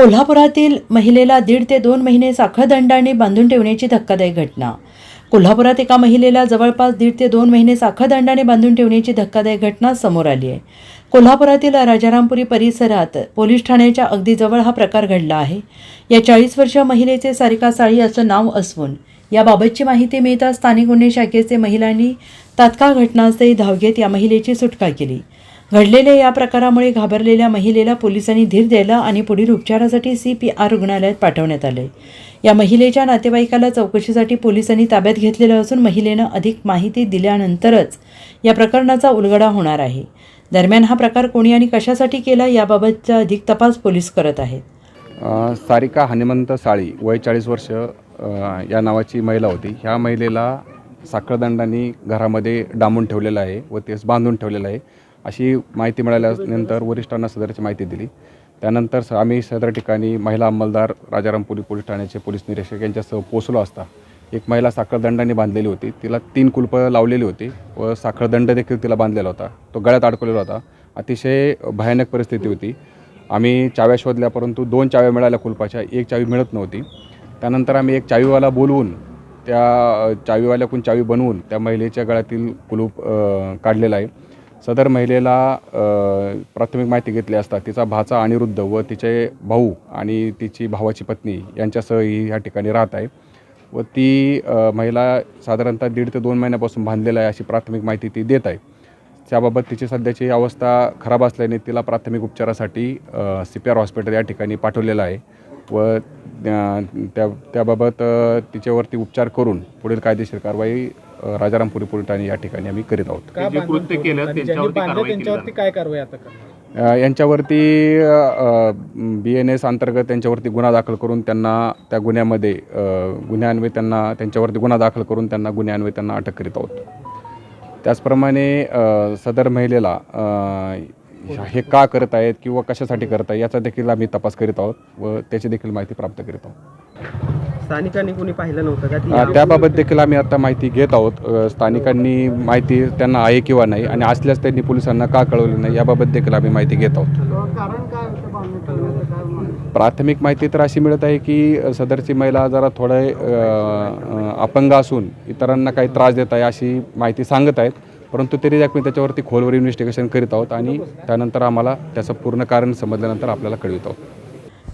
कोल्हापुरातील महिलेला दीड ते दोन महिने साखळदंडाने बांधून ठेवण्याची धक्कादायक घटना. कोल्हापुरात एका महिलेला जवळपास दीड ते दोन महिने साखळदंडाने बांधून ठेवण्याची धक्कादायक घटना समोर आली आहे. कोल्हापुरातील राजारामपुरी परिसरात पोलीस ठाण्याच्या अगदी जवळ हा प्रकार घडला आहे. या चाळीस वर्षीय महिलेचे सारिका साळी असं नाव असून याबाबतची माहिती मिळताच स्थानिक गुन्हे शाखेचे महिलांनी तात्काळ घटनास्थळी धाव घेत या महिलेची सुटका केली. घडलेल्या या प्रकारामुळे घाबरलेल्या महिलेला पोलिसांनी धीर द्यायला आणि पुढील उपचारासाठी सी पी आर रुग्णालयात पाठवण्यात आले. या महिलेच्या नातेवाईकाला चौकशीसाठी पोलिसांनी ताब्यात घेतलेलं असून महिलेनं अधिक माहिती दिल्यानंतरच या प्रकरणाचा उलगडा होणार आहे. दरम्यान हा प्रकार कोणी आणि कशासाठी केला याबाबतचा अधिक तपास पोलीस करत आहेत. सारिका हनुमंत साळी वय चाळीस वर्ष या नावाची महिला होती. ह्या महिलेला साखळदंडाने घरामध्ये डांबून ठेवलेलं आहे व तेच बांधून ठेवलेलं आहे. अशी माहिती मिळाल्यानंतर वरिष्ठांना सदरची माहिती दिली. त्यानंतर स- आम्ही सदर ठिकाणी महिला अंमलदार राजारामपुरी पोलीस ठाण्याचे पोलीस निरीक्षक यांच्यासह पोचलो असता. एक महिला साखळदंडाने बांधलेली होती. तिला तीन कुलपं लावलेली होती व साखळदंड देखील तिला बांधलेला होता. तो गळ्यात अडकलेला होता. अतिशय भयानक परिस्थिती होती. आम्ही चाव्या शोधल्या परंतु दोन चाव्या मिळाल्या कुलपाच्या. एक चावी मिळत नव्हती. त्यानंतर आम्ही एक चावीवाला बोलवून त्या चावीवाल्याकून चावीवाल्याकडून चावी बनवून त्या महिलेच्या गळ्यातील कुलूप काढलेला आहे. सदर महिलेला प्राथमिक माहिती घेतली असता तिचा भाचा अनिरुद्ध व तिचे भाऊ आणि तिची भावाची पत्नी यांच्यासह ही ह्या ठिकाणी राहत आहे व ती महिला साधारणतः दीड ते दोन महिन्यापासून बांधलेला आहे अशी प्राथमिक माहिती ती देत आहे. त्याबाबत तिची सध्याची अवस्था खराब असल्याने तिला प्राथमिक उपचारासाठी सी पी आर हॉस्पिटल या ठिकाणी पाठवलेलं आहे. व त्या त्याबाबत तिच्यावरती उपचार करून पुढील कायदेशीर कारवाई राजारामपुरी पोलीस ठाणे या ठिकाणी आम्ही करीत आहोत. का जे बांधून कृत्य ठेवलं? केलं आणि ज्यांनी त्यांच्यावरती बांधलं कारवाई केली त्यांच्यावरती काय कारवाई आता करणार? अ, यांच्यावरती बी एन एस अंतर्गत त्यांच्यावरती गुन्हा दाखल करून त्यांना त्या गुन्ह्यामध्ये अ, गुन्ह्यान्वये त्यांना त्यांच्यावरती गुन्हा दाखल करून त्यांना गुन्ह्यान्वये त्यांना अटक करीत आहोत. त्याचप्रमाणे अ, सदर महिलेला अ, हे का करत आहेत किंवा कशासाठी करत आहेत याचा देखील आम्ही तपास करीत आहोत व त्याची देखील माहिती प्राप्त करीत आहोत. स्थानिकांनी कोणी पाहिलं नव्हतं का? त्याबाबत देखील आम्ही आता माहिती घेत आहोत. स्थानिकांनी माहिती त्यांना आहे किंवा नाही आणि असल्यास त्यांनी पोलिसांना का कळवलं नाही याबाबत देखील आम्ही माहिती घेत आहोत. प्राथमिक माहिती तर अशी मिळत आहे की सदरची महिला जरा थोडं अपंग असून इतरांना काही त्रास देत आहे अशी माहिती सांगत आहेत. परंतु तरी आम्ही त्याच्यावरती खोलवर इन्व्हेस्टिगेशन करीत आहोत आणि त्यानंतर आम्हाला त्याचं पूर्ण कारण समजल्यानंतर आपल्याला कळवित आहोत.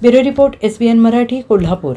Bureau report S B N Marathi Kolhapur.